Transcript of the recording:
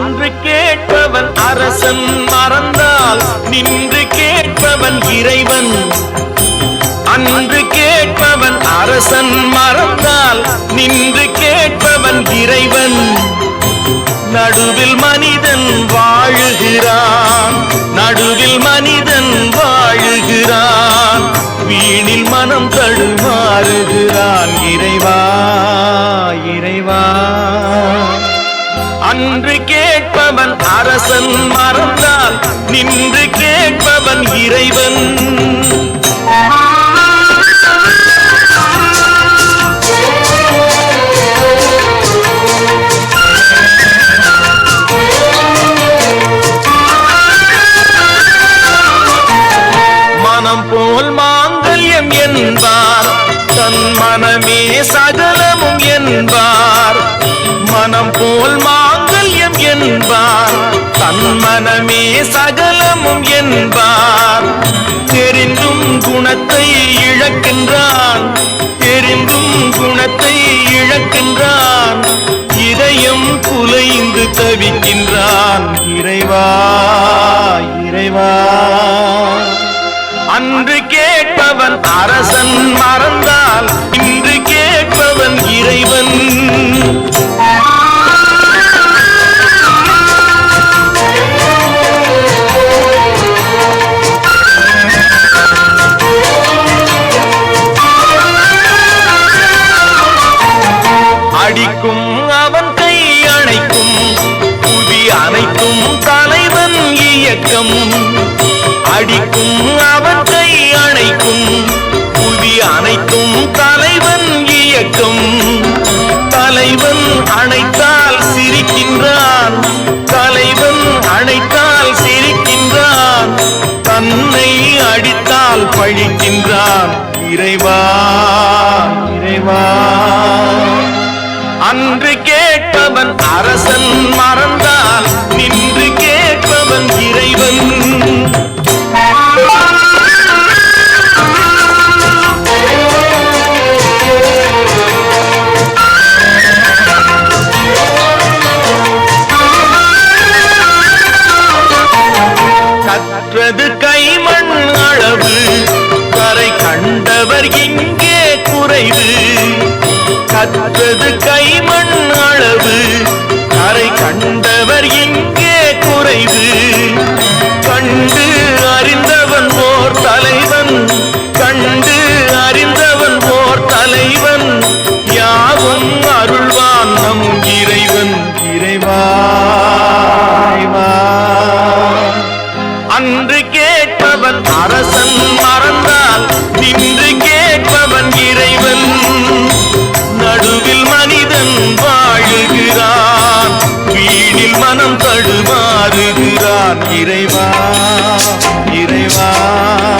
அன்று கேட்பவன் அரசன் மறந்தால் நின்று கேட்பவன் இறைவன். அன்று கேட்பவன் அரசன் மறந்தால் நின்று கேட்பவன் இறைவன். நடுவில் மனிதன் அரசன் மறந்தால் நின்று கேட்பவன் இறைவன். மனம் போல் மாங்கல்யம் என்பார் தன் மனமே சகலமும் என்பார். ஞானமே சகலமும் என்பார். தெரிந்தும் குணத்தை இழக்கின்றான். தெரிந்தும் குணத்தை இழக்கின்றான். இதயம் குலைந்து தவிக்கின்றான். இறைவா இறைவா. அன்று கேட்பவன் அரசன் மறந்தால் இன்று கேட்பவன் இறைவன். அடிக்கும் அவற்றை அணைக்கும். புவி அனைத்தும் தலைவன் இயக்கம். தலைவன் அணைத்தால் சிரிக்கின்றான். தலைவன் அணைத்தால் சிரிக்கின்றான். தன்னை அடித்தால் பழிக்கின்றான். இறைவா இறைவா. அன்று கேட்பவன் அரசன் மறந்தான் கற்றது கைமண் அளவு. கரை கண்டவர் இங்கே குறைவு. கற்றது கைமண் அளவு. கரை கண்டவர் இங்கே குறைவு. கண்டு அரசன் மறந்தால் நின்று கேட்பவன் இறைவன். நடுவில் மனிதன் வாழுகிறான். கீழில் மனம் தடுமாறுகிறான். இறைவா இறைவா.